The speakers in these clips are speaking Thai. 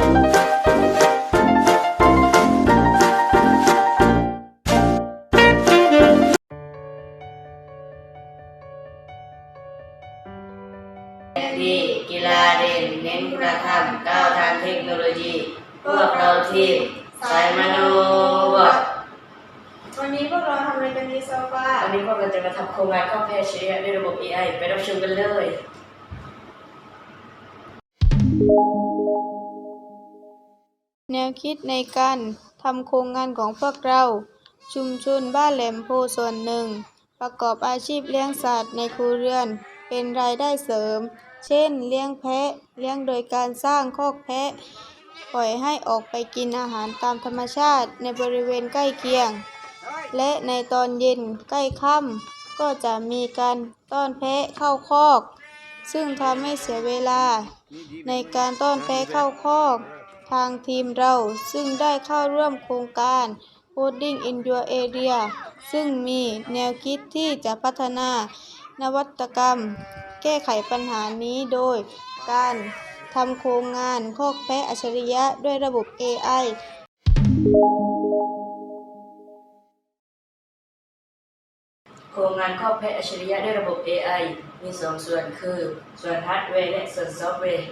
ดีกีฬาเด่นเน้นคุณธรรมก้าวทางเทคโนโลยี พวกเราทีมสายมโนบทวันนี้พวกเราทำอะไรกันดีโซฟาวันนี้พวกเราจะมาทำโครงงานข้อแพทย์เชียด้วยระบบ AI ไปรับชมกันเลย แนวคิดในการทำโครงงานของพวกเรา ชุมชนบ้านแหลมโพส่วนหนึ่ง ประกอบอาชีพเลี้ยงสัตว์ในครัวเรือน เป็นรายได้เสริม เช่น เลี้ยงแพะ เลี้ยงโดยการสร้างคอกแพะ ปล่อยให้ออกไปกินอาหารตามธรรมชาติในบริเวณใกล้เคียง และในตอนเย็นใกล้ค่ำก็จะมีการต้อนแพะเข้าคอก ซึ่งทำให้เสียเวลา ในการต้อนแพะเข้าคอก ทางทีมเราซึ่งได้เข้าร่วมโครงการ Coding in Your Area ซึ่งมีแนวคิดที่จะพัฒนานวัตกรรม แก้ไขปัญหานี้โดยการทำโครงงานคอกแพะอัจฉริยะด้วยระบบ AI โครงงานข้อแพทย์อัจฉริยะด้วยระบบ AI มี 2 ส่วนคือ ส่วนฮาร์ดแวร์และส่วนซอฟต์แวร์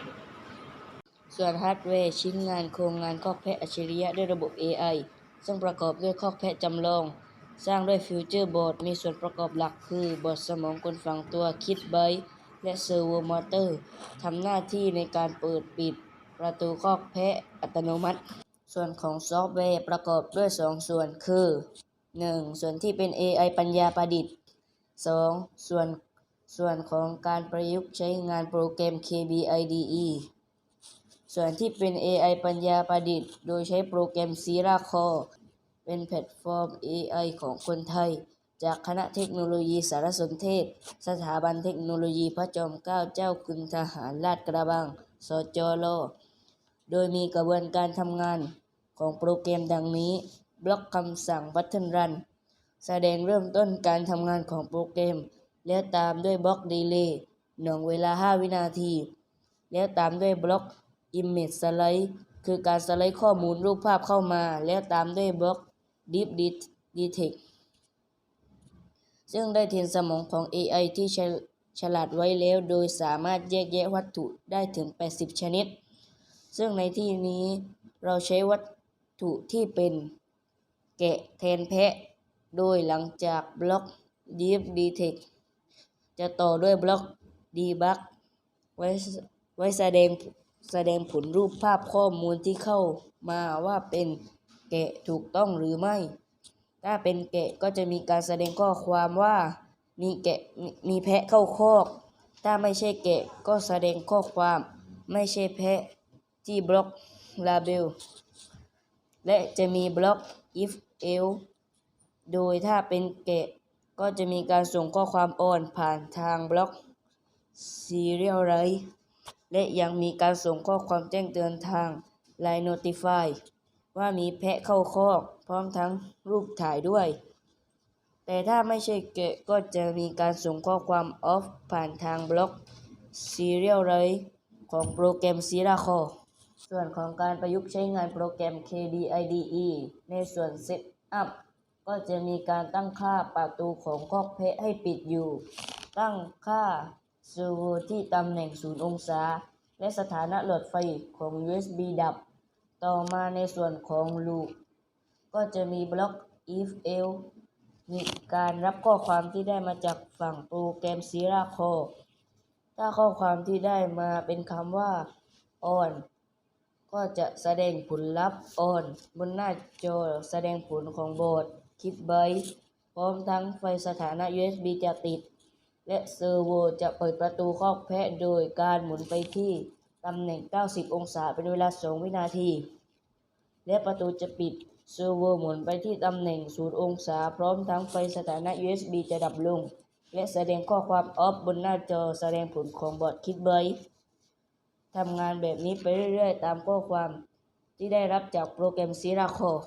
ส่วนฮาร์ดแวร์ชิ้นงานโครงงานข้อแพทย์อัจฉริยะด้วยระบบ AI ซึ่งประกอบด้วยข้อแพทย์จำลอง สร้างด้วยฟิวเจอร์บอร์ดมีส่วนประกอบหลักคือบอร์ดสมองกลฝังตัวคิดไบต์และเซอร์โวมอเตอร์ทำหน้าที่ในการเปิดปิดประตูคอกแพะอัตโนมัติ ส่วนของซอฟต์แวร์ประกอบด้วย 2 ส่วนคือ 1. ส่วนที่เป็น AI ปัญญาประดิษฐ์ 2. ส่วนส่วนของการประยุกต์ใช้งานโปรแกรม KBIDE ส่วนที่เป็น AI ปัญญาประดิษฐ์ โดยใช้โปรแกรม Sierra Core เป็นแพลตฟอร์ม AI ของคนไทย จากคณะเทคโนโลยีสารสนเทศ สถาบันเทคโนโลยีพระจอมเกล้าเจ้าคุณทหารลาดกระบัง สจรโดยมีกระบวนการทำงานของโปรแกรมดังนี้ บล็อกคำสั่ง Button Run แสดงเริ่มต้นการทำงานของโปรแกรม แล้วตามด้วยบล็อกดีเลย์หน่วงเวลา 5 วินาที แล้วตามด้วยบล็อก Image Slide คือการสไลด์ข้อมูลรูปภาพเข้ามา แล้วตามด้วยบล็อก Deep Detect ซึ่งได้เทรนสมองของ AI ที่ฉลฉลาดไว้แล้ว โดยสามารถแยกแยะวัตถุได้ถึง 80 ชนิด ซึ่งในที่นี้เราใช้วัตถุที่เป็นแกะแทนแพะ โดยหลังจากบล็อก Deep Detect จะต่อด้วยบล็อก Debug ไว้ไว้แสดง แสดงผลรูปภาพข้อมูลที่เข้ามาว่าเป็นแกะถูกต้องหรือไม่ ถ้าเป็นแกะก็จะมีการแสดงข้อความว่า มีแกะมีแพะเข้าคอก ถ้าไม่ใช่แกะก็แสดงข้อความไม่ใช่แพะที่บล็อก Label และจะมีบล็อก if else โดยถ้าเป็นแกะก็จะมีการส่งข้อความอ่อนผ่านทางบล็อก Serialize และยังมีการส่งข้อความแจ้งเตือนทาง Line Notify ว่ามีแพะเข้าคอก พร้อมทั้งรูปถ่ายด้วย แต่ถ้าไม่ใช่แกะก็จะมีการส่งข้อความ off ผ่านทางบล็อก Serialize ของโปรแกรม Sierra Core ส่วนของการประยุกต์ใช้งานโปรแกรม KDIDE ในส่วน Setup ก็จะมีการตั้งค่าประตูของคอกแพะให้ปิดอยู่ ตั้งค่า เซอร์โวที่ตำแหน่ง 0 องศา และสถานะหลอดไฟของ USB ดับ ต่อมาในส่วนของ Loop ก็จะมีบล็อก if else มีการรับข้อความที่ได้มาจากฝั่งโปรแกรม Sierra Core ถ้าข้อความที่ได้มาเป็นคำว่า on ก็จะแสดงผลลัพธ์ on บนหน้าจอแสดงผลของโบร์ดคิดไบพร้อมทั้งไฟสถานะ USB จะติด และเซอร์โวจะเปิดประตูคอกแพะโดยการหมุนไปที่ตำแหน่ง 90 องศาเป็นเวลา 2 วินาที และประตูจะปิดเซอร์โวหมุนไปที่ตำแหน่ง 0 องศา พร้อมทั้งไฟสถานะ USB จะดับลง และแสดงข้อความ off บนหน้าจอแสดงผลของบอร์ดคิดไบต์ทำงานแบบนี้ไปเรื่อยๆ ตามข้อความที่ได้รับจากโปรแกรม Sierra Core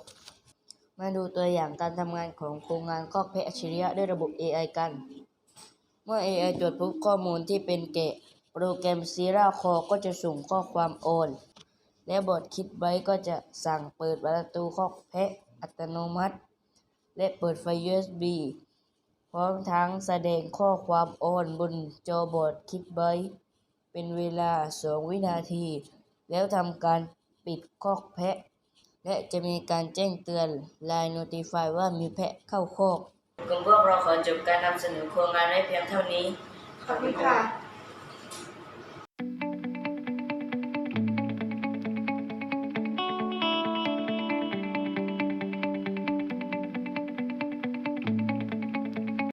มาดูตัวอย่างการทำงานของโครงงานคอกแพะอัจฉริยะด้วยระบบ AI กัน เมื่อ AI ตรวจพบข้อมูลที่เป็นแกะโปรแกรม Sierra Core ก็จะส่งข้อความ on และบอร์ดคิดไว้ก็จะสั่งเปิดประตูคอกแพะอัตโนมัติ และเปิดไฟ USB พร้อมทั้งแสดงข้อความออนบนจอบอร์ดคิดไว้เป็นเวลา 2 วินาที แล้วทำการปิดคอกแพะ และจะมีการแจ้งเตือน Line Notify ว่ามีแพะเข้าคอก กลุ่มพวกเราขอจบการนำเสนอโครงงานไว้เพียงเท่านี้ ขอบคุณค่ะ